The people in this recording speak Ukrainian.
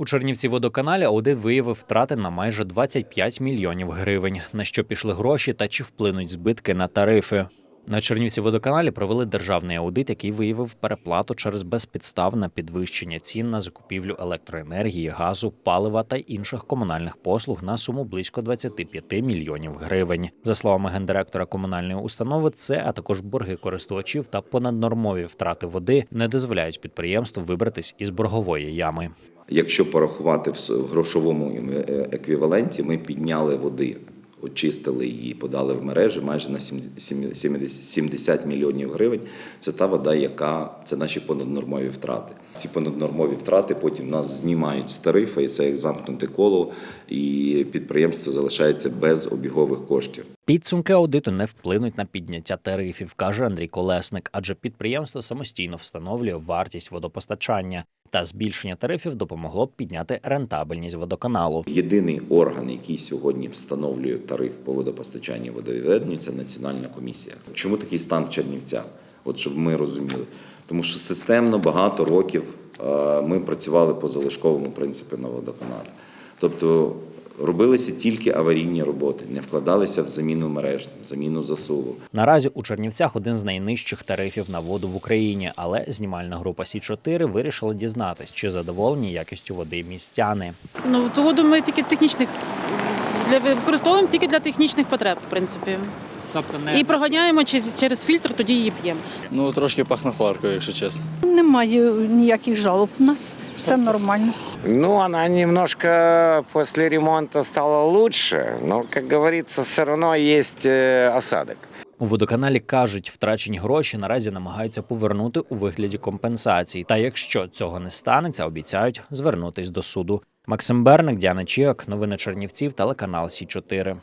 У Чернівці водоканалі аудит виявив втрати на майже 25 мільйонів гривень. На що пішли гроші та чи вплинуть збитки на тарифи? На Чернівці водоканалі провели державний аудит, який виявив переплату через безпідставне підвищення цін на закупівлю електроенергії, газу, палива та інших комунальних послуг на суму близько 25 мільйонів гривень. За словами гендиректора комунальної установи, це а також борги користувачів та понаднормові втрати води не дозволяють підприємству вибратись із боргової ями. Якщо порахувати в грошовому е, еквіваленті, ми підняли води, очистили її, подали в мережі майже на сім- сім- 70 70 мільйонів гривень. Це та вода, яка це наші понаднормові втрати. Ці понаднормові втрати потім нас знімають з тарифа, і це як замкнуте коло, і підприємство залишається без обігових коштів. Підсумки аудиту не вплинуть на підняття тарифів, каже Андрій Колесник, адже підприємство самостійно встановлює вартість водопостачання. Та збільшення тарифів допомогло б підняти рентабельність водоканалу. Єдиний орган, який сьогодні встановлює тариф по водопостачанню і водовідведенню, це національна комісія. Чому такий стан в Чернівцях? От щоб ми розуміли. Тому що системно багато років е, ми працювали по залишковому принципі на водоканалі. Тобто робилися тільки аварійні роботи, не вкладалися в заміну мереж, в заміну засуву. Наразі у Чернівцях один з найнижчих тарифів на воду в Україні, але знімальна група Сі 4 вирішила дізнатись, чи задоволені якістю води містяни. Ну, ту воду ми тільки технічних для використовуємо тільки для технічних потреб, в принципі. Тобто не І проганяємо через, через фільтр, тоді її п'ємо. Ну, трошки пахне хлоркою, якщо чесно. Немає ніяких жалоб. У нас все нормально. Ну, она немножко после ремонта стала лучше, но, как говорится, все равно есть э, осадок. У водоканалі кажуть, втрачені гроші наразі намагаються повернути у вигляді компенсацій. Та якщо цього не станеться, обіцяють звернутись до суду. Максим Берник, Діана Чіак, новини Чернівців, телеканал Сі 4